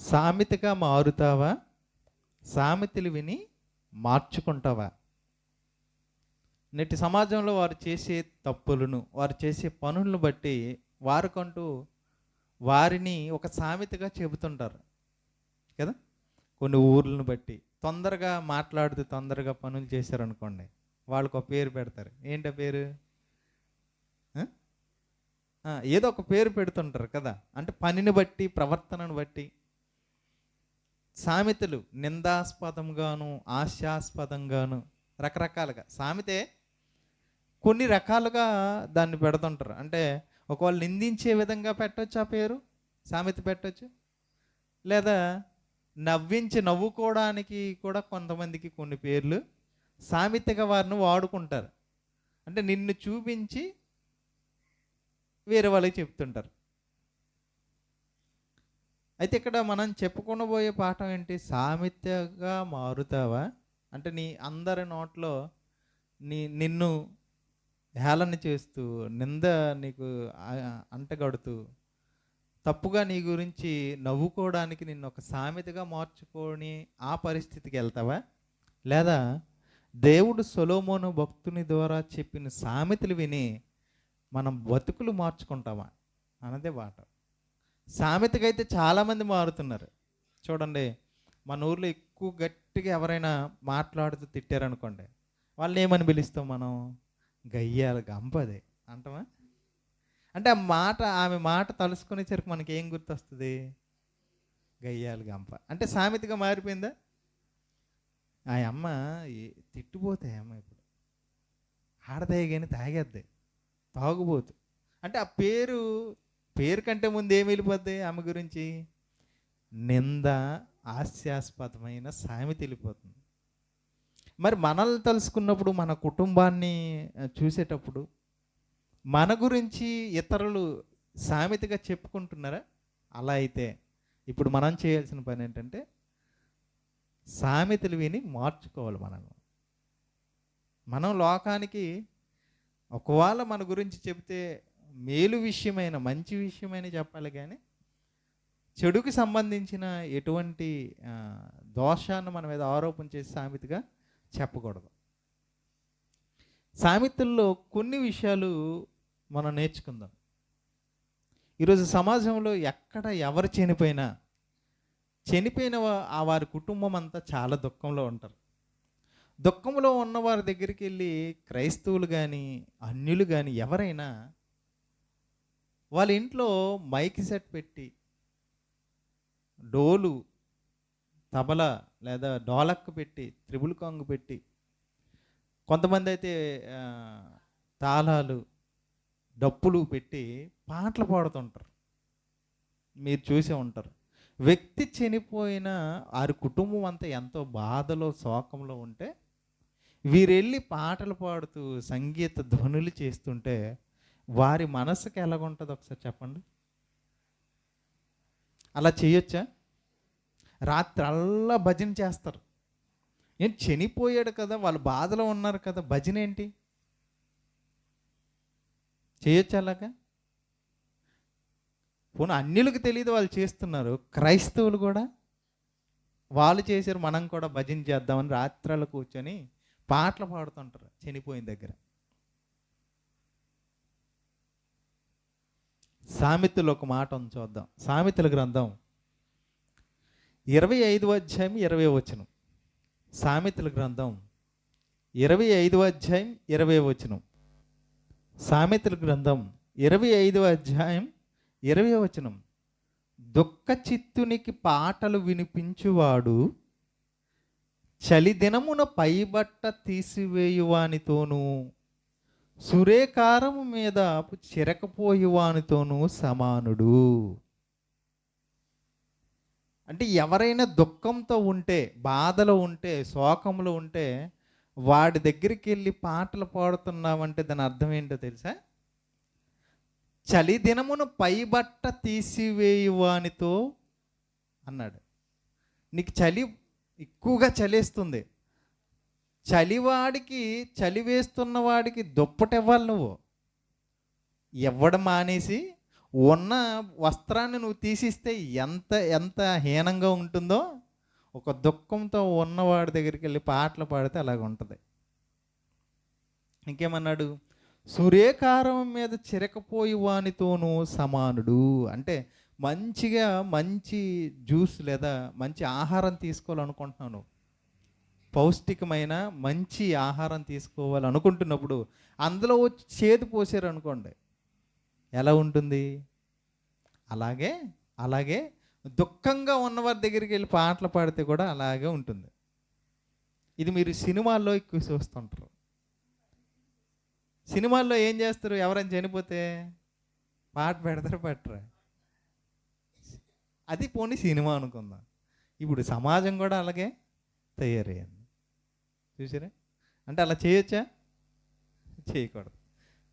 సామెతగా మారుతావా? సామెతలు విని మార్చుకుంటావా? నేటి సమాజంలో వారు చేసే తప్పులను వారు చేసే పనులను బట్టి వారికంటూ వారిని ఒక సామెతగా చెబుతుంటారు. కదా? కొన్ని ఊర్లను బట్టి. తొందరగా మాట్లాడుతూ తొందరగా పనులు చేశారనుకోండి వాళ్ళకు ఒక పేరు పెడతారు. ఏంటో పేరు? ఏదో ఒక పేరు పెడుతుంటారు కదా? అంటే పనిని బట్టి ప్రవర్తనను బట్టి. సామెతలు నిందాస్పదంగాను ఆశాస్పదంగాను రకరకాలుగా. సామెతే కొన్ని రకాలుగా దాన్ని పెడుతుంటారు. అంటే ఒకవేళ నిందించే విధంగా పెట్టొచ్చు ఆ పేరు? సామెత పెట్టవచ్చు లేదా నవ్వించి నవ్వుకోవడానికి కూడా కొంతమందికి కొన్ని పేర్లు సామెతగా వారిని వాడుకుంటారు. అంటే నిన్ను చూపించి వేరే వాళ్ళకి చెప్తుంటారు. అయితే ఇక్కడ మనం చెప్పుకుండా పోయే పాఠం ఏంటి? సామెతగా మారుతావా? అంటే నీ అందరి నోట్లో నీ నిన్ను హేళన చేస్తూ నింద నీకు అంటగడుతూ తప్పుగా నీ గురించి నవ్వుకోవడానికి నిన్ను ఒక సామెతగా మార్చుకొని ఆ పరిస్థితికి వెళ్తావా? లేదా దేవుడు సొలోమోను భక్తుని ద్వారా చెప్పిన సామెతలు విని మనం బతుకులు మార్చుకుంటామా? అన్నదే బాట సామెతకైతే చాలామంది మారుతున్నారు. చూడండి మన ఊర్లో ఎక్కువ గట్టిగా ఎవరైనా మాట్లాడుతూ తిట్టారనుకోండి వాళ్ళని ఏమని పిలుస్తాం మనం? గయ్యాల గంపది అంటామా అంటే ఆ మాట ఆమె మాట తలుసుకునేసరికి మనకి ఏం గుర్తొస్తుంది? గయ్యాల గంప. అంటే సామెతగా మారిపోయిందా? ఆ అమ్మ ఏ- తిట్టిపోతే అమ్మ ఇప్పుడు. ఆడదాయి కానీ తాగేద్ది. తాగుబోతు. అంటే ఆ పేరు పేరు కంటే ముందు ఏమి వెళ్ళిపోద్ది ఆమె గురించి? నింద హాస్యాస్పదమైన సామెత వెళ్ళిపోతుంది. మరి మనల్ని తలుసుకున్నప్పుడు మన కుటుంబాన్ని చూసేటప్పుడు మన గురించి ఇతరులు సామెతగా చెప్పుకుంటున్నారా? అలా అయితే ఇప్పుడు మనం చేయాల్సిన పని ఏంటంటే సామెతలు విని మార్చుకోవాలి మనం మనం లోకానికి ఒకవేళ మన గురించి చెబితే మేలు విషయమైన మంచి విషయమైన చెప్పాలి కానీ చెడుకి సంబంధించిన ఎటువంటి దోషాన్ని మన మీద ఆరోపణ చేసి సామెతగా చెప్పకూడదు. సామెతల్లో కొన్ని విషయాలు మనం నేర్చుకుందాం. ఈరోజు సమాజంలో ఎక్కడ ఎవరు చనిపోయినా చనిపోయిన ఆ వారి కుటుంబం అంతా చాలా దుఃఖంలో ఉంటారు. దుఃఖంలో ఉన్న వారి దగ్గరికి వెళ్ళి క్రైస్తవులు కానీ అన్యులు కానీ ఎవరైనా వాళ్ళ ఇంట్లో మైక్ సెట్ పెట్టి డోలు తబలా లేదా డోలక్ పెట్టి త్రిబుల్ కాంగ్ పెట్టి కొంతమంది అయితే తాళాలు డప్పులు పెట్టి పాటలు పాడుతుంటారు. మీరు చూసే ఉంటారు. వ్యక్తి చనిపోయిన వారి కుటుంబం అంతా ఎంతో బాధలో శోకంలో ఉంటే వీరెళ్ళి పాటలు పాడుతూ సంగీత ధ్వనులు చేస్తుంటే వారి మనసుకి ఎలాగుంటుంది ఒకసారి చెప్పండి. అలా చేయొచ్చా? రాత్రి అల్లా భజన చేస్తారు. ఏం చనిపోయాడు కదా వాళ్ళు బాధలో ఉన్నారు కదా భజన ఏంటి? చేయొచ్చు అలాగా? పోనీ అన్యులకు తెలియదు వాళ్ళు చేస్తున్నారు. క్రైస్తవులు కూడా వాళ్ళు చేశారు మనం కూడా భజన చేద్దామని రాత్రాలు కూర్చొని పాటలు పాడుతుంటారు చనిపోయిన దగ్గర. సామెతలు ఒక మాట ఉంది చూద్దాం. సామెతల గ్రంథం ఇరవై ఐదు అధ్యాయం ఇరవై వచనం. సామెతల గ్రంథం ఇరవై ఐదు అధ్యాయం ఇరవై వచనం. సామెతల గ్రంథం ఇరవై ఐదవ అధ్యాయం ఇరవై వచనం. దుఃఖ చిత్తునికి పాటలు వినిపించువాడు చలిదినమున పైబట్ట తీసివేయువానితోనూ సురేకారము మీద చిరకపోయేవానితోనూ సమానుడు. అంటే ఎవరైనా దుఃఖంతో ఉంటే బాధలో ఉంటే శోకంలో ఉంటే వాడి దగ్గరికి వెళ్ళి పాటలు పాడుతున్నామంటే దాని అర్థం ఏంటో తెలుసా? చలి దినమును పైబట్ట తీసివేయువానితో అన్నాడు. నీకు చలి ఎక్కువగా చలేస్తుంది. చలివాడికి చలి వేస్తున్న వాడికి దుప్పటి ఇవ్వాలి నువ్వు. ఇవ్వడం మానేసి ఉన్న వస్త్రాన్ని నువ్వు తీసిస్తే ఎంత ఎంత హీనంగా ఉంటుందో ఒక దుఃఖంతో ఉన్నవాడి దగ్గరికి వెళ్ళి పాటలు పాడితే అలాగ ఉంటుంది ఇంకేమన్నాడు? సూర్యకారం మీద చిరకపోయి వానితోనూ సమానుడు. అంటే మంచిగా మంచి జ్యూస్ లేదా మంచి ఆహారం తీసుకోవాలనుకుంటున్నాను పౌష్టికమైన మంచి ఆహారం తీసుకోవాలనుకుంటున్నప్పుడు అందులో చేదు పోసారు అనుకోండి ఎలా ఉంటుంది? అలాగే అలాగే దుఃఖంగా ఉన్నవారి దగ్గరికి వెళ్ళి పాటలు పాడితే కూడా అలాగే ఉంటుంది. ఇది మీరు సినిమాల్లో ఎక్కువ చూస్తుంటారు. సినిమాల్లో ఏం చేస్తారు? ఎవరైనా చనిపోతే పాట పెడతారు పెట్టరా? అది పోనీ సినిమా అనుకుందాం. ఇప్పుడు సమాజం కూడా అలాగే తయారయ్యింది. చూసారా? అంటే అలా చేయొచ్చా? చేయకూడదు.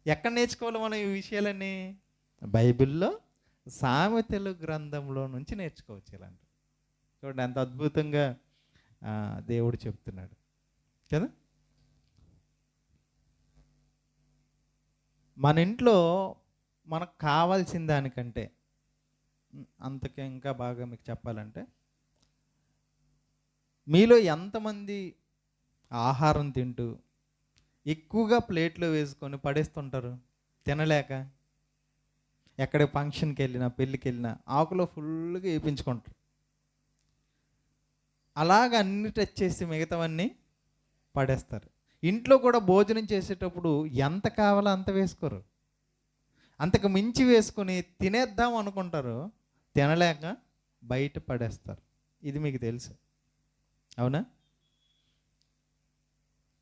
ఎక్కడ నేర్చుకోవాలి మనం ఈ విషయాలన్నీ? బైబిల్లో సామెతలు గ్రంథంలో నుంచి నేర్చుకోవచ్చు ఇలాంటి చూడండి ఎంత అద్భుతంగా దేవుడు చెప్తున్నాడు. కదా? మన ఇంట్లో మనకు కావాల్సిన దానికంటే అంతకే ఇంకా బాగా మీకు చెప్పాలంటే మీలో ఎంతమంది ఆహారం తింటూ ఎక్కువగా ప్లేట్లో వేసుకొని పడేస్తుంటారు. తినలేక ఎక్కడ ఫంక్షన్కి వెళ్ళినా పెళ్ళికి వెళ్ళినా ఆకులో ఫుల్గా వేయించుకుంటారు అలాగ అన్ని టచ్ చేసి మిగతావన్నీ పడేస్తారు. ఇంట్లో కూడా భోజనం చేసేటప్పుడు ఎంత కావాలో అంత వేసుకోరు. అంతకు మించి వేసుకొని తినేద్దాం అనుకుంటారు. తినలేక బయట పడేస్తారు. ఇది మీకు తెలుసు. అవునా?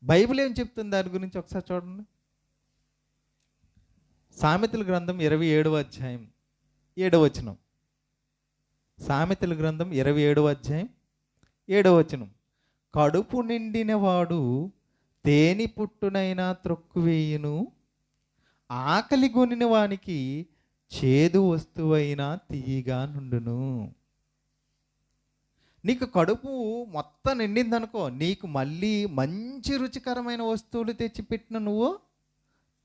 బైబిల్ ఏం చెప్తుంది దాని గురించి ఒకసారి చూడండి. సామెతల గ్రంథం ఇరవై ఏడవ అధ్యాయం ఏడవ వచనం. సామెతల గ్రంథం ఇరవై ఏడవ అధ్యాయం ఏడవ వచనం. కడుపు నిండిన వాడు తేని పుట్టునైనా త్రొక్కువేయును ఆకలి గొనిన వానికి చేదు వస్తువైనా తీయగా నుండును. నీకు కడుపు మొత్తం నిండిందనుకో నీకు మళ్ళీ మంచి రుచికరమైన వస్తువులు తెచ్చిపెట్టిన నువ్వు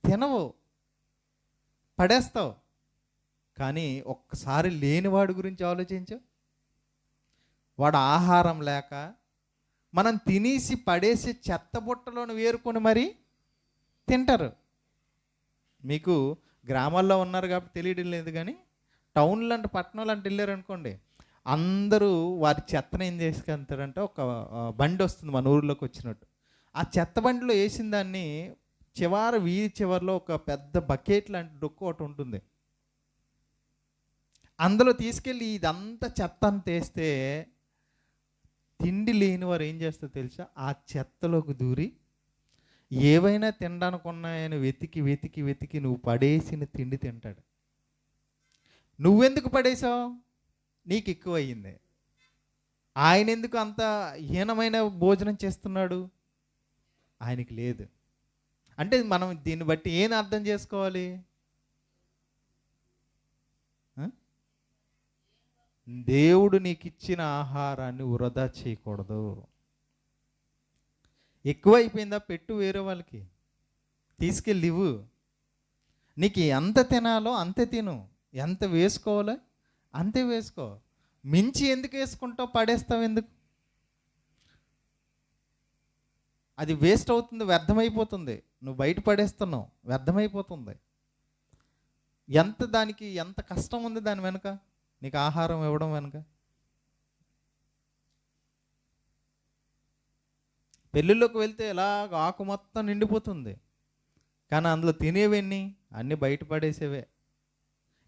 తినవు పడేస్తావు. కానీ ఒక్కసారి లేనివాడి గురించి ఆలోచించు. వాడు ఆహారం లేక మనం తినేసి పడేసి చెత్త బుట్టలోని వేరుకొని మరి తింటారు. మీకు గ్రామాల్లో ఉన్నారు కాబట్టి తెలియడం లేదు కానీ టౌన్లు అంటే పట్టణంలో అంటే వెళ్ళారు అనుకోండి అందరూ వారి చెత్తను ఏం చేసుకెళ్తారంటే ఒక బండి వస్తుంది మన ఊర్లోకి వచ్చినట్టు. ఆ చెత్త బండిలో వేసిన దాన్ని చివరి వీధి చివరిలో ఒక పెద్ద బకెట్ లాంటి డొక్కు ఒకటి ఉంటుంది. అందులో తీసుకెళ్ళి ఇదంతా చెత్త అంత వేస్తే తిండి లేని వారు ఏం చేస్తారో తెలుసా? ఆ చెత్తలోకి దూరి ఏవైనా తినడానికి ఉన్నాయని వెతికి వెతికి వెతికి నువ్వు పడేసిన తిండి తింటాడు. నువ్వెందుకు పడేసావు నీకు ఎక్కువ అయ్యింది ఆయన ఎందుకు అంత హీనమైన భోజనం చేస్తున్నాడు? ఆయనకి లేదు. అంటే మనం దీన్ని బట్టి ఏం అర్థం చేసుకోవాలి? దేవుడు నీకు ఇచ్చిన ఆహారాన్ని వృధా చేయకూడదు. ఎక్కువ అయిపోయిందా పెట్టు వేరే వాళ్ళకి. తీసుకెళ్ళి ఇవ్వు నీకు ఎంత తినాలో అంతే తిను. ఎంత వేసుకోవాలో అంతే వేసుకో. మించి ఎందుకు వేసుకుంటావు? పడేస్తావు ఎందుకు? అది వేస్ట్ అవుతుంది వ్యర్థమైపోతుంది. నువ్వు బయట పడేస్తున్నావు వ్యర్థమైపోతుంది. ఎంత దానికి ఎంత కష్టం ఉంది దాని వెనుక? నీకు ఆహారం ఇవ్వడం వెనుక. పెళ్ళిళ్ళలోకి వెళ్తే ఇలాగ ఆకు మొత్తం నిండిపోతుంది. కానీ అందులో తినేవన్నీ? అన్నీ బయట పడేసేవే.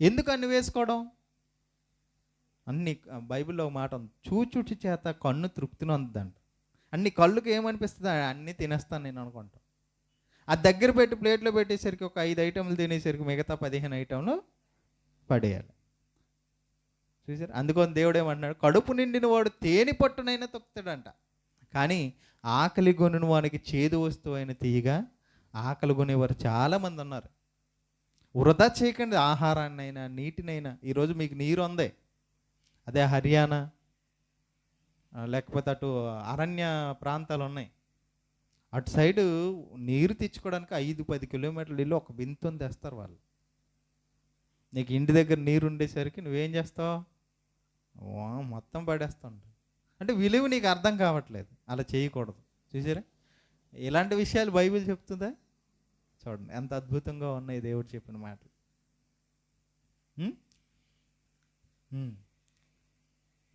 ఎందుకు అన్ని వేసుకోవడం? అన్ని బైబిల్లో ఒక మాట ఉంది. చూచుటి చేత కన్ను తృప్తిని అందుదంట. అన్ని కళ్ళుకి ఏమనిపిస్తుంది? అన్నీ తినేస్తాను నేను అనుకుంటా. ఆ దగ్గర పెట్టి ప్లేట్లో పెట్టేసరికి ఒక ఐదు ఐటెంలు తినేసరికి మిగతా పదిహేను ఐటెంలు పడేయాలి. చూసారు? అందుకని దేవుడు ఏమంటున్నాడు కడుపు నిండిన వాడు తేనె పట్టునైనా తొక్కుతాడంట. కానీ ఆకలి కొనిన వానికి చేదు వస్తువు అయిన తీయగా ఆకలి కొనేవారు చాలామంది ఉన్నారు. వృధా చేయకండి ఆహారాన్నైనా నీటినైనా. ఈరోజు మీకు నీరు ఉంది. అదే హర్యానా లేకపోతే అటు అరణ్య ప్రాంతాలు ఉన్నాయి. అటు సైడు నీరు తెచ్చుకోవడానికి ఐదు పది కిలోమీటర్లు వెళ్ళి ఒక బింతని తెస్తారు వాళ్ళు. నీకు ఇంటి దగ్గర నీరు ఉండేసరికి నువ్వేం చేస్తావు? వా, మొత్తం పడేస్తుంటావు అంటే విలువ నీకు అర్థం కావట్లేదు. అలా చేయకూడదు. చూసారా? ఇలాంటి విషయాలు బైబిల్ చెప్తుందా? చూడండి ఎంత అద్భుతంగా ఉన్నాయి దేవుడు చెప్పిన మాటలు.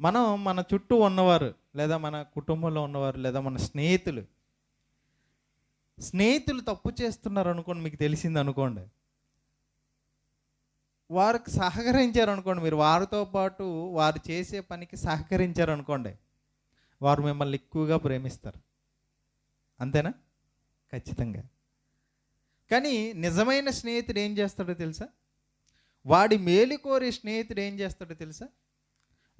మనం మన చుట్టూ ఉన్నవారు లేదా మన కుటుంబంలో ఉన్నవారు లేదా మన స్నేహితులు స్నేహితులు తప్పు చేస్తున్నారు అనుకోండి మీకు తెలిసింది అనుకోండి. వారికి సహకరించారు అనుకోండి మీరు వారితో పాటు వారు చేసే పనికి సహకరించారు అనుకోండి వారు మిమ్మల్ని ఎక్కువగా ప్రేమిస్తారు. అంతేనా? ఖచ్చితంగా. కానీ నిజమైన స్నేహితుడు ఏం చేస్తాడో తెలుసా? వాడి మేలు కోరే స్నేహితుడు ఏం చేస్తాడో తెలుసా?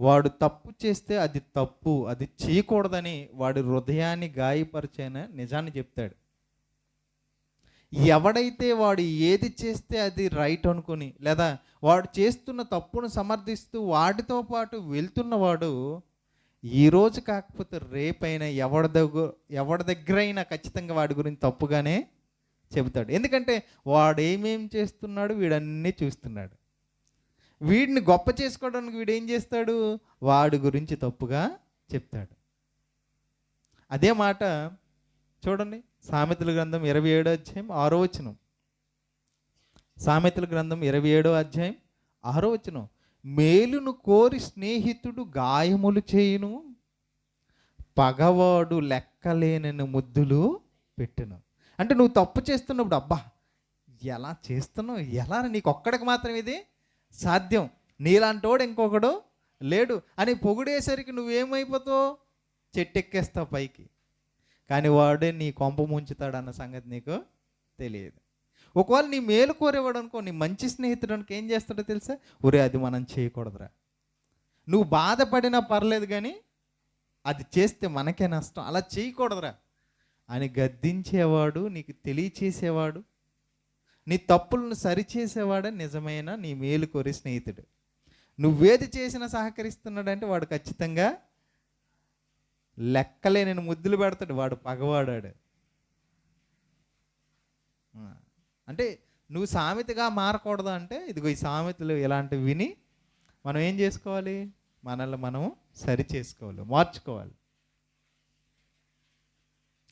వాడు తప్పు చేస్తే అది తప్పు అది చేయకూడదని వాడి హృదయాన్ని గాయపరిచైన నిజాన్ని చెప్తాడు. ఎవడైతే వాడు ఏది చేస్తే అది రైట్ అనుకుని లేదా వాడు చేస్తున్న తప్పును సమర్థిస్తూ వాటితో పాటు వెళ్తున్నవాడు ఈరోజు కాకపోతే రేపైనా ఎవడి దగ్గర ఎవడి దగ్గరైనా ఖచ్చితంగా వాడి గురించి తప్పుగానే చెబుతాడు. ఎందుకంటే వాడు ఏమేం చేస్తున్నాడు వీడన్నీ చూస్తున్నాడు. వీడిని గొప్ప చేసుకోవడానికి వీడు ఏం చేస్తాడు? వాడి గురించి తప్పుగా చెప్తాడు. అదే మాట చూడండి సామెతల గ్రంథం ఇరవై ఏడో అధ్యాయం ఆరో వచనం. సామెతల గ్రంథం ఇరవై ఏడో అధ్యాయం ఆరో వచనం. మేలును కోరి స్నేహితుడు గాయములు చేయును పగవాడు లెక్కలేనని ముద్దులు పెట్టును. అంటే నువ్వు తప్పు చేస్తున్నప్పుడు అబ్బా ఎలా చేస్తున్నావు? ఎలా నీకు ఒక్కడికి మాత్రం ఇది సాధ్యం. నీలాంటోడు ఇంకొకడు లేడు. అని పొగిడేసరికి నువ్వేమైపోతావు? చెట్టెక్కేస్తావు పైకి. కానీ వాడే నీ కొంప ముంచుతాడు అన్న సంగతి నీకు తెలియదు. ఒకవేళ నీ మేలు కోరేవాడు అనుకో నీ మంచి స్నేహితుడు అనుకో ఏం చేస్తాడో తెలుసా? ఒరే అది మనం చేయకూడదురా. నువ్వు బాధపడినా పర్లేదు కానీ అది చేస్తే మనకే నష్టం. అలా చేయకూడదురా. అని గద్దించేవాడు నీకు తెలియచేసేవాడు నీ తప్పులను సరిచేసేవాడే నిజమైన నీ మేలు కోరి స్నేహితుడు. నువ్వేది చేసినా సహకరిస్తున్నాడంటే వాడు ఖచ్చితంగా లెక్కలేని ముద్దులు పెడతాడు వాడు పగవాడాడు. అంటే నువ్వు సామెతగా మారకూడదు అంటే ఇదిగో ఈ సామెతలు ఇలాంటివి విని మనం ఏం చేసుకోవాలి? మనల్ని మనం సరి చేసుకోవాలి మార్చుకోవాలి.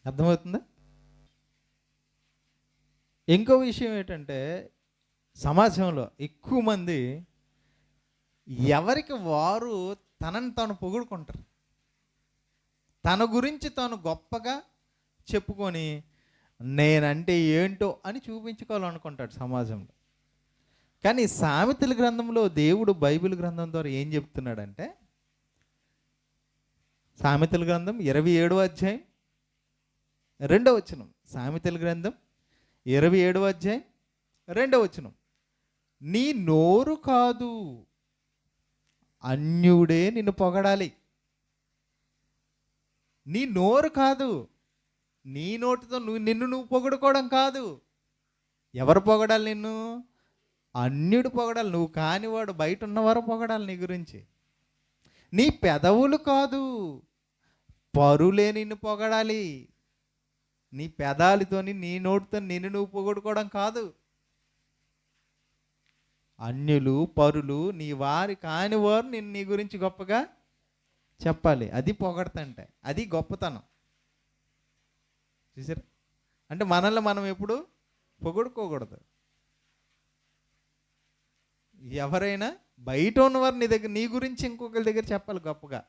అర్థమవుతుందా? ఇంకో విషయం ఏంటంటే సమాజంలో ఎక్కువ మంది ఎవరికి వారు తనని తాను పొగుడుకుంటారు. తన గురించి తాను గొప్పగా చెప్పుకొని నేనంటే ఏంటో అని చూపించుకోవాలనుకుంటాడు సమాజంలో. కానీ సామెతల గ్రంథంలో దేవుడు బైబిల్ గ్రంథం ద్వారా ఏం చెప్తున్నాడంటే సామెతల గ్రంథం ఇరవై ఏడవ అధ్యాయం రెండవ వచనం సామెతల గ్రంథం ఇరవై ఏడవ అధ్యాయం రెండవ వచనం. నీ నోరు కాదు అన్యుడే నిన్ను పొగడాలి. నీ నోరు కాదు నీ నోటితో నువ్వు నిన్ను నువ్వు పొగడుకోవడం కాదు. ఎవరు పొగడాలి నిన్ను? అన్యుడు పొగడాలి. నువ్వు కానివాడు బయట ఉన్నవారు పొగడాలి నీ గురించి. నీ పెదవులు కాదు పరులే నిన్ను పొగడాలి. నీ పెదాలతోని నీ నోటితో నిన్ను నువ్వు పొగడుకోవడం కాదు. అన్యులు పరులు నీ వారి కాని వారు నిన్ను నీ గురించి గొప్పగా చెప్పాలి. అది పొగడతంటే అది గొప్పతనం. చూసారా? అంటే మనల్ని మనం ఎప్పుడు పొగడుకోకూడదు. ఎవరైనా బయట ఉన్నవారు నీ దగ్గర నీ గురించి ఇంకొకరి దగ్గర చెప్పాలి గొప్పగా.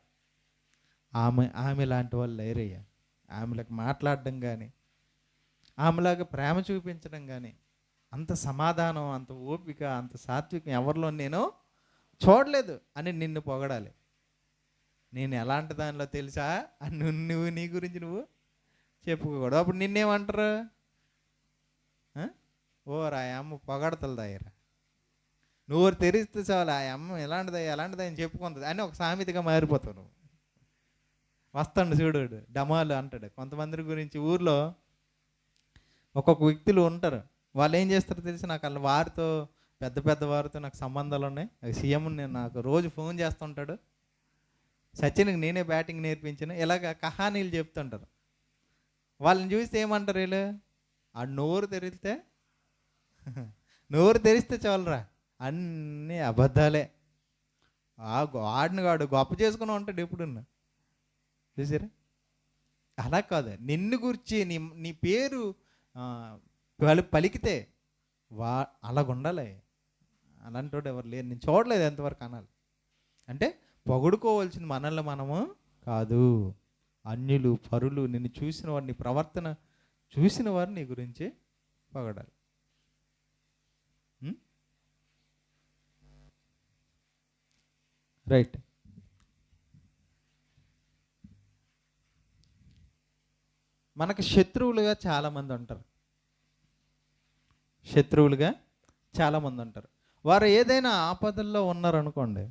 ఆమె ఆమె లాంటి వాళ్ళు లేరయ్యా. ఆమెలకు మాట్లాడడం కానీ ఆమెలాగా ప్రేమ చూపించడం కానీ అంత సమాధానం అంత ఓపిక అంత సాత్వికం ఎవరిలో నేను చూడలేదు అని నిన్ను పొగడాలి. నేను ఎలాంటి దానిలో తెలుసా? అని నువ్వు నువ్వు నీ గురించి నువ్వు చెప్పుకోకూడదు. అప్పుడు నిన్నేమంటారు? ఓ రా అమ్మ పొగడతలు దాయరా. నువ్వు తెరిస్తే చాలు ఆ అమ్మ ఎలాంటిదా ఎలాంటిదా అని చెప్పుకుంటుంది. అని ఒక సామెతగా మారిపోతావు నువ్వు. వస్తాడు చూడు డమాలు అంటాడు. కొంతమంది గురించి ఊర్లో ఒక్కొక్క వ్యక్తులు ఉంటారు. వాళ్ళు ఏం చేస్తారో తెలిసి నాకు వాళ్ళ వారితో పెద్ద పెద్ద వారితో నాకు సంబంధాలు ఉన్నాయి. సీఎం నేను నాకు రోజు ఫోన్ చేస్తుంటాడు సచిన్కి నేనే బ్యాటింగ్ నేర్పించిన. ఇలాగ కహానీలు చెప్తుంటారు. వాళ్ళని చూస్తే ఏమంటారు వీళ్ళు? ఆ నోరు తెరిస్తే నోరు తెరిస్తే చాలరా. అన్నీ అబద్ధాలే. ఆ వాడిని వాడు గొప్ప చేసుకుని ఉంటాడు ఎప్పుడు చూసారా? అలా కాదు. నిన్ను గురించి నీ నీ పేరు వాళ్ళు పలికితే వా అలాగుండాలి. అలాంటి ఎవరు లేరు. నేను చూడలేదు ఎంతవరకు అనాలి. అంటే పొగుడుకోవాల్సింది మనల్ని మనము కాదు. అన్యులు పరులు నిన్ను చూసిన వారిని ప్రవర్తన చూసిన వారు నీ గురించి పొగడాలి. రైట్. మనకు శత్రువులుగా చాలామంది ఉంటారు. శత్రువులుగా చాలామంది ఉంటారు. వారు ఏదైనా ఆపదల్లో ఉన్నారనుకోండి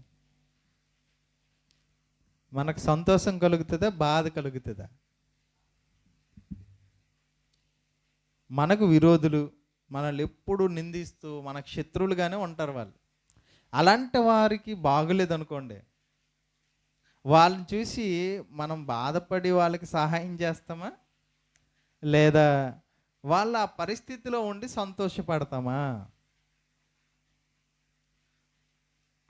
మనకు సంతోషం కలుగుతుందా బాధ కలుగుతుందా? మనకు విరోధులు మనల్ని ఎప్పుడు నిందిస్తూ మనకు శత్రువులుగానే ఉంటారు వాళ్ళు. అలాంటి వారికి బాగులేదు అనుకోండి వాళ్ళని చూసి మనం బాధపడి వాళ్ళకి సహాయం చేస్తామా? లేదా వాళ్ళ ఆ పరిస్థితిలో ఉండి సంతోషపడతామా?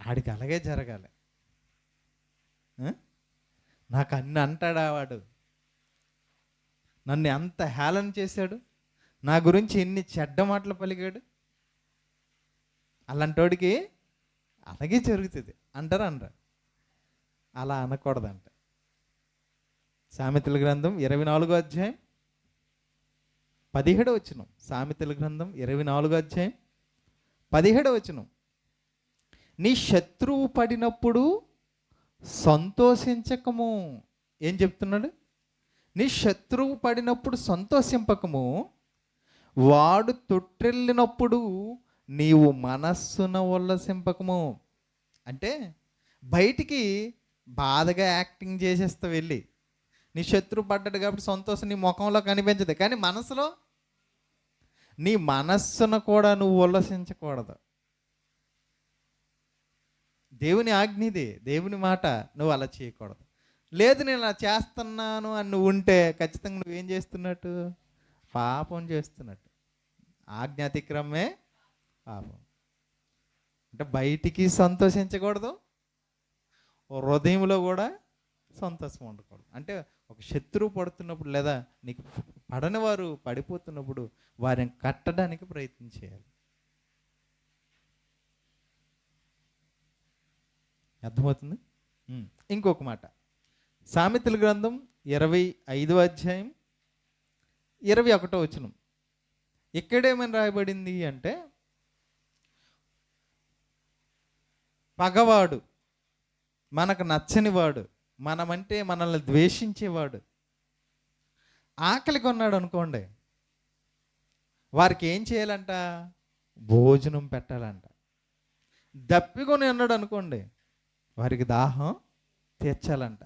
ఆడికి అలాగే జరగాలి. నాకు అన్ని అంటాడా వాడు? నన్ను ఎంత హేళన చేశాడు? నా గురించి ఎన్ని చెడ్డ మాటలు పలికాడు? అలాంటోడికి అలాగే జరుగుతుంది. అంటారా అనరా అలా అనకూడదంట. సామెతల గ్రంథం ఇరవై నాలుగో అధ్యాయం పదిహేడు వచనం. సామెతల గ్రంథం ఇరవై నాలుగో అధ్యాయం. పదిహేడో వచనం. నీ శత్రువు పడినప్పుడు సంతోషించకము. ఏం చెప్తున్నాడు? నీ శత్రువు పడినప్పుడు సంతోషింపకము. వాడు తొట్టెళ్ళినప్పుడు నీవు మనస్సున ఉల్లసింపకము. అంటే బయటికి బాధగా యాక్టింగ్ చేసేస్తా వెళ్ళి. నీ శత్రువు పడ్డాడు కాబట్టి సంతోషం నీ ముఖంలో కనిపించదు. కానీ మనసులో నీ మనస్సును కూడా నువ్వు ఉల్లసించకూడదు. దేవుని ఆజ్ఞది దేవుని మాట నువ్వు అలా చేయకూడదు. లేదు నేను అలా చేస్తున్నాను అని నువ్వు ఉంటే ఖచ్చితంగా నువ్వేం చేస్తున్నట్టు? పాపం చేస్తున్నట్టు. ఆజ్ఞాతిక్రమే పాపం. అంటే బయటికి సంతోషించకూడదు. హృదయంలో కూడా సంతోషం ఉండకూడదు. అంటే ఒక శత్రువు పడుతున్నప్పుడు లేదా నీకు పడని వారు పడిపోతున్నప్పుడు వారిని కట్టడానికి ప్రయత్నం చేయాలి. అర్థమవుతుంది. ఇంకొక మాట. సామెతల గ్రంథం ఇరవై ఐదో అధ్యాయం ఇరవై ఒకటో వచనం. ఇక్కడేమని రాయబడింది అంటే పగవాడు మనకు నచ్చని వాడు మనమంటే మనల్ని ద్వేషించేవాడు. ఆకలి కొన్నాడు అనుకోండి. వారికి ఏం చేయాలంట? భోజనం పెట్టాలంట. దప్పికొని ఉన్నాడు అనుకోండి. వారికి దాహం తీర్చాలంట.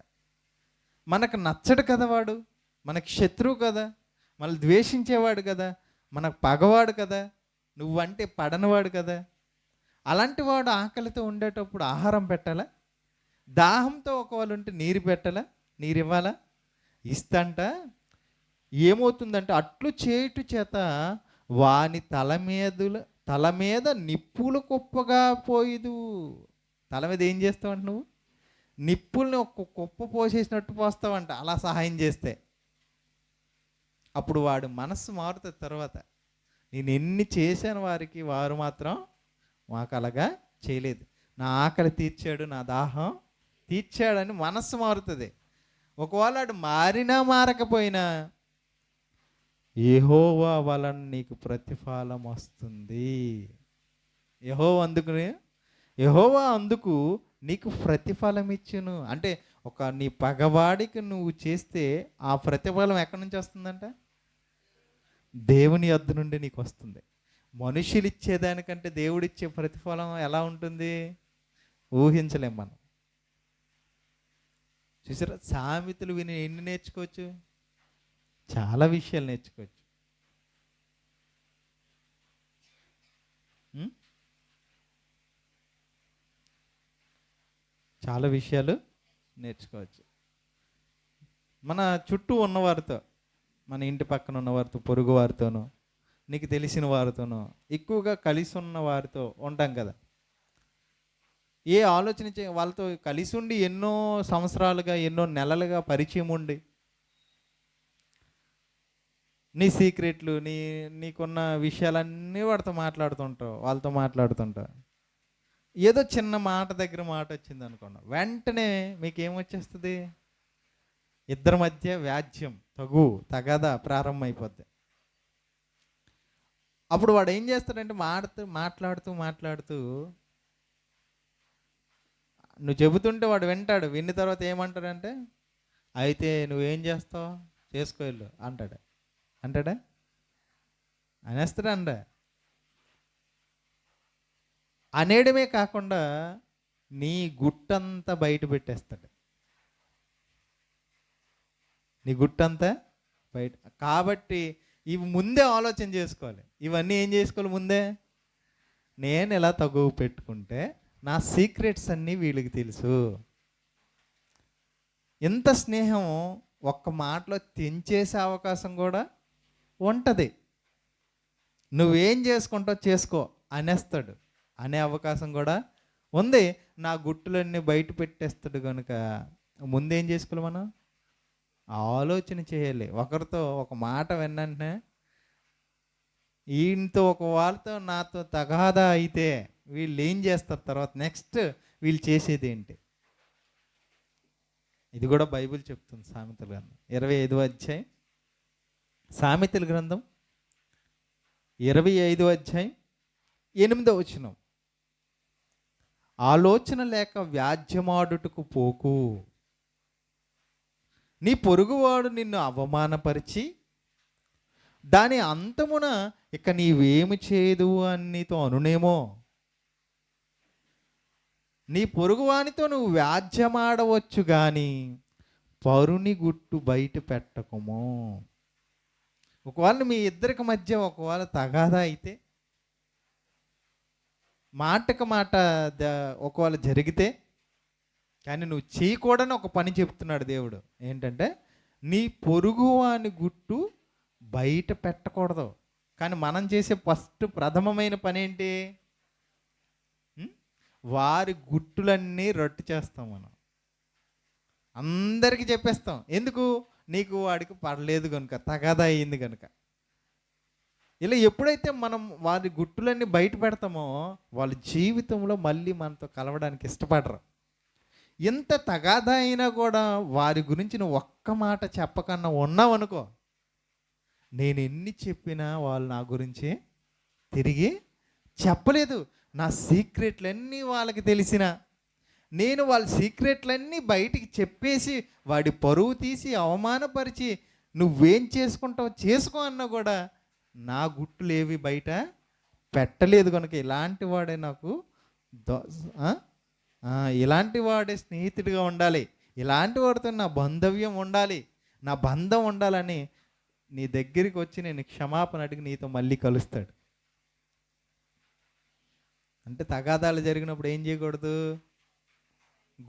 మనకు నచ్చడు కదా వాడు. మనకి శత్రువు కదా. మనల్ని ద్వేషించేవాడు కదా. మనకు పగవాడు కదా. నువ్వంటే పడనివాడు కదా. అలాంటి వాడు ఆకలితో ఉండేటప్పుడు ఆహారం పెట్టాలా? దాహంతో ఒకవేళ ఉంటే నీరు పెట్టాలా? నీరు ఇవ్వాలా ఇస్తంట. ఏమవుతుందంటే అట్లు చేయుట చేత వాని తల మీదుల తల మీద నిప్పులు కుప్పగా పోయిదు. తల మీద ఏం చేస్తావంట నువ్వు? నిప్పుల్ని ఒక కుప్ప పోసేసినట్టు పోస్తావంట అలా సహాయం చేస్తే. అప్పుడు వాడు మనస్సు మారుతుంది తర్వాత. నేను ఎన్ని చేశాను వారికి వారు మాత్రం మాకు అలాగా చేయలేదు. నా ఆకలి తీర్చాడు నా దాహం తీర్చాడని మనస్సు మారుతుంది. ఒకవేళ వాడు మారినా మారకపోయినా యహోవా వలన నీకు ప్రతిఫలం వస్తుంది. యహో అందుకుని యహోవా అందుకు నీకు ప్రతిఫలం ఇచ్చును. అంటే ఒక నీ పగవాడికి నువ్వు చేస్తే ఆ ప్రతిఫలం ఎక్కడి నుంచి వస్తుందంట? దేవుని యొద్ద నుండి నీకు వస్తుంది. మనుషులు ఇచ్చేదానికంటే దేవుడిచ్చే ప్రతిఫలం ఎలా ఉంటుంది? ఊహించలేం మనం. చూసారా? సామెతలు విని ఎన్ని నేర్చుకోవచ్చు? చాలా విషయాలు నేర్చుకోవచ్చు. చాలా విషయాలు నేర్చుకోవచ్చు. మన చుట్టూ ఉన్నవారితో మన ఇంటి పక్కన ఉన్నవారితో పొరుగు వారితోనూ నీకు తెలిసిన వారితోనూ ఎక్కువగా కలిసి ఉన్న వారితో ఉంటాం కదా. ఏ ఆలోచన చే వాళ్ళతో కలిసి ఉండి ఎన్నో సంవత్సరాలుగా ఎన్నో నెలలుగా పరిచయం ఉండి నీ సీక్రెట్లు నీ నీకున్న విషయాలన్నీ వాడితో మాట్లాడుతుంటావు వాళ్ళతో మాట్లాడుతుంటావు ఏదో చిన్న మాట దగ్గర మాట వచ్చింది అనుకోండి వెంటనే మీకు ఏమొచ్చేస్తుంది ఇద్దరి మధ్య వ్యాజ్యం తగు తగద ప్రారంభం అప్పుడు వాడు ఏం చేస్తాడంటే మాడుతూ మాట్లాడుతూ మాట్లాడుతూ నువ్వు చెబుతుంటే వాడు వింటాడు. విన్న తర్వాత ఏమంటాడంటే అయితే నువ్వేం చేస్తావు? చేసుకో అంటాడు. అంటాడా? అనేస్తాడా అండ అనేయడమే కాకుండా నీ గుట్టంతా బయట పెట్టేస్తాడు. నీ గుట్టంతా బయట. కాబట్టి ఇవి ముందే ఆలోచన చేసుకోవాలి. ఇవన్నీ ఏం చేసుకోవాలి ముందే? నేను ఎలా తగువ పెట్టుకుంటే నా సీక్రెట్స్ అన్నీ వీళ్ళకి తెలుసు. ఎంత స్నేహం ఒక్క మాటలో తెంచేసే అవకాశం కూడా ఉంటుంది. నువ్వేం చేసుకుంటావు చేసుకో అనేస్తాడు. అనే అవకాశం కూడా ఉంది. నా గుట్టులన్నీ బయట పెట్టేస్తాడు కనుక ముందేం చేసుకోవాలి మనం? ఆలోచన చేయాలి. ఒకరితో ఒక మాట విన్నంటే ఈయనతో ఒక వాళ్ళతో నాతో తగాదా అయితే వీళ్ళు ఏం చేస్తారు తర్వాత? నెక్స్ట్ వీళ్ళు చేసేది ఏంటి? ఇది కూడా బైబిల్ చెప్తుంది సామెతల గ్రంథం. ఇరవై ఐదో అధ్యాయం. సామెతల గ్రంథం. ఇరవై ఐదో అధ్యాయం. ఎనిమిదో వచనం. ఆలోచన లేక వ్యాజ్యమాడుటకు పోకు. నీ పొరుగువాడు నిన్ను అవమానపరిచి దాని అంతమున ఇక నీవేమి చేయదు అని నీతో అనునేమో? నీ పొరుగువానితో నువ్వు వ్యాజ్యమాడవచ్చు కానీ పరుని గుట్టు బయట పెట్టకము. ఒకవేళ మీ ఇద్దరికి మధ్య ఒకవేళ తగాదా అయితే మాటకు మాట ద- ఒకవేళ జరిగితే కానీ నువ్వు చేయకూడని ఒక పని చెప్తున్నాడు దేవుడు. ఏంటంటే నీ పొరుగువాని గుట్టు బయట పెట్టకూడదు. కానీ మనం చేసే ఫస్ట్ ప్రథమమైన పని ఏంటి వారి గుట్టులన్నీ రొట్టు చేస్తాం మనం. అందరికీ చెప్పేస్తాం. ఎందుకు? నీకు వాడికి పడలేదు కనుక తగాదా అయింది కనుక ఇలా ఎప్పుడైతే మనం వారి గుట్టులన్నీ బయట పెడతామో వాళ్ళ జీవితంలో మళ్ళీ మనతో కలవడానికి ఇష్టపడరు. ఎంత తగాదా అయినా కూడా వారి గురించి నువ్వు ఒక్క మాట చెప్పకన్నా ఉన్నావు అనుకో నేను ఎన్ని చెప్పినా వాళ్ళు నా గురించి తిరిగి చెప్పలేదు. నా సీక్రెట్లన్నీ వాళ్ళకి తెలిసిన. నేను వాళ్ళ సీక్రెట్లన్నీ బయటికి చెప్పేసి వాడి పరువు తీసి అవమానపరిచి నువ్వేం చేసుకుంటావు చేసుకో అన్నా కూడా నా గుట్టులేవి బయట పెట్టలేదు కనుక ఇలాంటి వాడే నాకు దో- ఇలాంటి వాడే స్నేహితుడిగా ఉండాలి. ఇలాంటి వాడితో నా బంధవ్యం ఉండాలి. నా బంధం ఉండాలని నీ దగ్గరికి వచ్చి నేను క్షమాపణ అడిగి నీతో మళ్ళీ కలుస్తాడు. అంటే తగాదాలు జరిగినప్పుడు ఏం చేయకూడదు?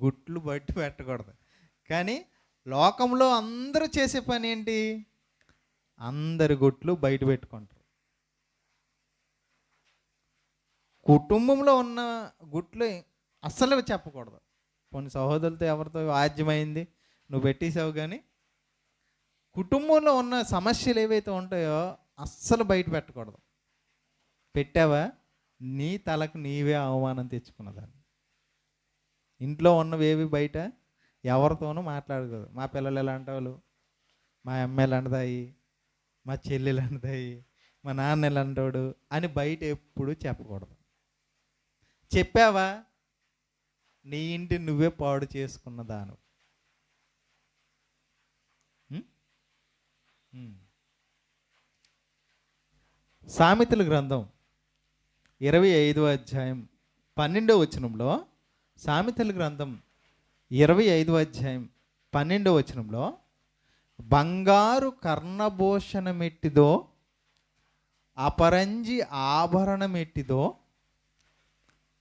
గుట్లు బట్టి పెట్టకూడదు. కానీ లోకంలో అందరూ చేసే పని ఏంటి? అందరి గుట్లు బయట పెట్టుకుంటారు. కుటుంబంలో ఉన్న గుట్లు అస్సలు చెప్పకూడదు. కొన్ని సహోదరులతో ఎవరితో ఆజ్యమైంది? నువ్వు పెట్టేసావు కానీ. కుటుంబంలో ఉన్న సమస్యలు ఏవైతే ఉంటాయో అస్సలు బయట పెట్టకూడదు. పెట్టావా? నీ తలకు నీవే అవమానం తెచ్చుకున్నదాన్ని. ఇంట్లో ఉన్నవేవి బయట? ఎవరితోనూ మాట్లాడకూడదు. మా పిల్లలు ఎలాంటి వాళ్ళు? మా అమ్మాయి ఎలాంటిదాయి? మా చెల్లి ఎలాంటిదాయి? మా నాన్న ఎలాంటోడు? అని బయట ఎప్పుడు చెప్పకూడదు. చెప్పావా? నీ ఇంటి నువ్వే పాడు చేసుకున్న దాను సామెతల గ్రంథం ఇరవై ఐదో అధ్యాయం పన్నెండో వచనంలో సామెతల గ్రంథం ఇరవై ఐదో అధ్యాయం పన్నెండో వచనంలో బంగారు కర్ణభూషణమెట్టిదో అపరంజి ఆభరణమెట్టిదో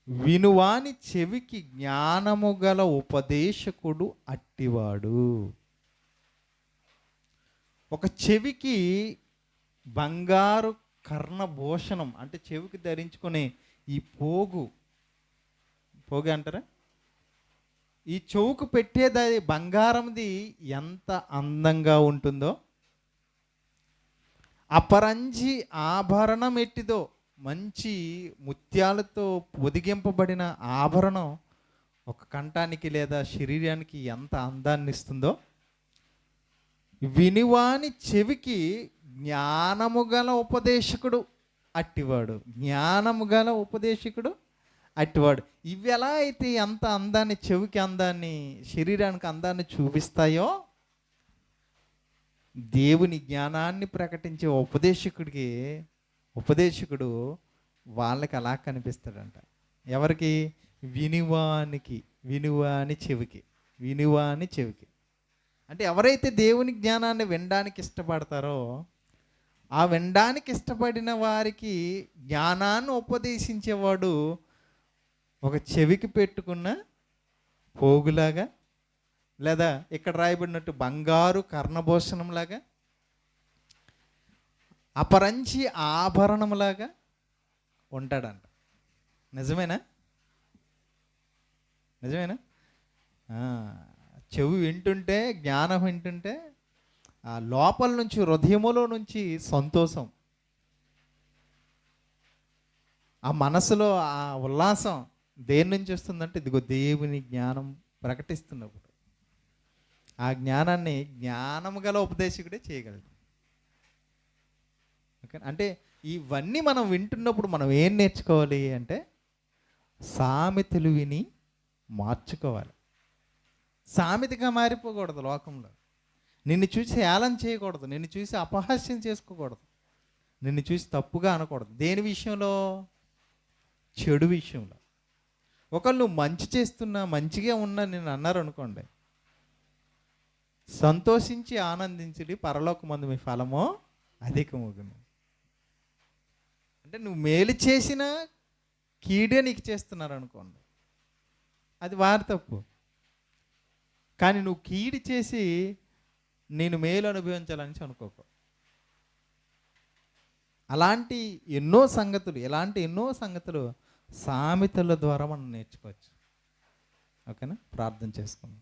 వినువాని చెవికి జ్ఞానము గల ఉపదేశకుడు అట్టివాడు. ఒక చెవికి బంగారు కర్ణభూషణం అంటే చెవికి ధరించుకునే ఈ పోగు. పోగు అంటారా? ఈ చెవుకు పెట్టేది బంగారంది ఎంత అందంగా ఉంటుందో అపరంజి ఆభరణం ఎట్టిదో మంచి ముత్యాలతో పొదిగింపబడిన ఆభరణం ఒక కంఠానికి లేదా శరీరానికి ఎంత అందాన్ని ఇస్తుందో వినివాని చెవికి జ్ఞానము గల ఉపదేశకుడు అట్టివాడు. జ్ఞానము గల ఉపదేశకుడు అట్టివాడు. ఇవి ఎలా అయితే ఎంత అందాన్ని చెవికి అందాన్ని శరీరానికి అందాన్ని చూపిస్తాయో దేవుని జ్ఞానాన్ని ప్రకటించే ఉపదేశకుడికి ఉపదేశకుడు వాళ్ళకి అలా కనిపిస్తాడంట. ఎవరికి? వినివానికి. వినువాని చెవికి. వినువాని చెవికి. అంటే ఎవరైతే దేవుని జ్ఞానాన్ని వినడానికి ఇష్టపడతారో ఆ వినడానికి ఇష్టపడిన వారికి జ్ఞానాన్ని ఉపదేశించేవాడు ఒక చెవికి పెట్టుకున్న పోగులాగా లేదా ఇక్కడ రాయబడినట్టు బంగారు కర్ణభూషణంలాగా అపరంచి ఆభరణంలాగా ఉంటాడంట. నిజమేనా? నిజమేనా? చెవి వింటుంటే జ్ఞానం వింటుంటే ఆ లోపల నుంచి హృదయములో నుంచి సంతోషం. ఆ మనసులో ఆ ఉల్లాసం దేని నుంచి వస్తుందంటే ఇదిగో దేవుని జ్ఞానం ప్రకటిస్తున్నప్పుడు. ఆ జ్ఞానాన్ని జ్ఞానము గల ఉపదేశకుడే చేయగలడు. ఓకే? అంటే ఇవన్నీ మనం వింటున్నప్పుడు మనం ఏం నేర్చుకోవాలి అంటే సామెతలు విని మార్చుకోవాలి. సామెతగా మారిపోకూడదు లోకంలో. నిన్ను చూసి ఏలం చేయకూడదు నిన్ను చూసి అపహాస్యం చేసుకోకూడదు నిన్ను చూసి తప్పుగా అనకూడదు. దేని విషయంలో? చెడు విషయంలో. ఒకళ్ళు నువ్వు మంచి చేస్తున్నా మంచిగా ఉన్నా నేను అన్నారు అనుకోండి సంతోషించి ఆనందించుడి పరలోకమందు మీ ఫలమో అధికమవుతుంది అంటే నువ్వు మేలు చేసినా కీడే నీకు చేస్తున్నారు అనుకోండి అది వారి తప్పు. కానీ నువ్వు కీడి చేసి నేను మేలు అనుభవించాలని అనుకోకు. అలాంటి ఎన్నో సంగతులు ఇలాంటి ఎన్నో సంగతులు సామెతల ద్వారా మనం నేర్చుకోవచ్చు. ఓకేనా? ప్రార్థన చేసుకుందాం.